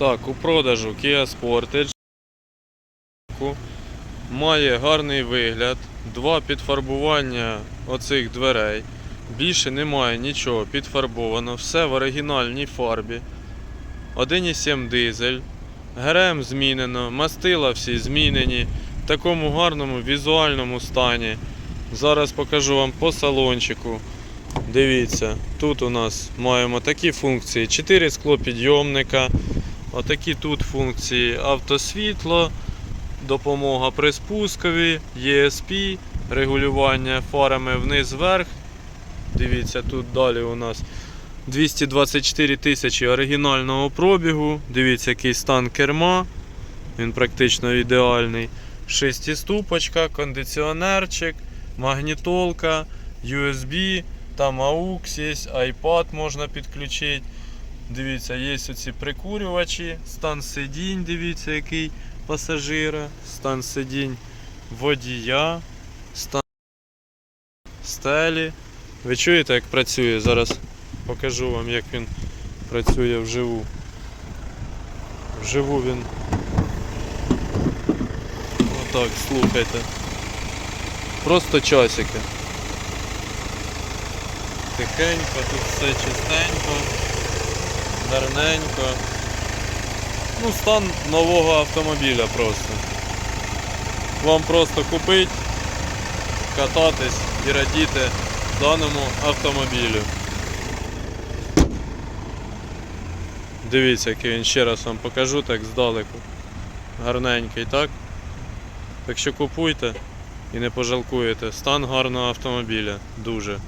Так, у продажу Kia Sportage. Має гарний вигляд, два підфарбування оцих дверей. Більше немає нічого підфарбовано, все в оригінальній фарбі. 1,7 дизель. ГРМ змінено, мастила всі змінені в такому гарному візуальному стані. Зараз покажу вам по салончику. Дивіться, тут у нас маємо такі функції: 4 склопідйомника, отакі тут функції автосвітло, допомога при спускові, ESP, регулювання фарами вниз-вверх. Дивіться, тут далі у нас 224 тисячі оригінального пробігу. Дивіться, який стан керма. Він практично ідеальний. Шестиступочка, кондиціонерчик, магнітолка, USB, там AUX iPad можна підключити. Дивіться, є оці прикурювачі, стан сидінь, дивіться, який пасажира, стан сидінь водія, стан стелі. Ви чуєте, як працює? Зараз покажу вам, як він працює вживу. Вживу він. Отак, слухайте. Просто часики. Тихенько, тут все чистенько, гарненько. Ну, стан нового автомобіля просто. Вам просто купить, кататись і радіти даному автомобілю. Дивіться, який він ще раз вам покажу так здалеку. Гарненький, так? Так що купуйте і не пожалкуєте. Стан гарного автомобіля. Дуже.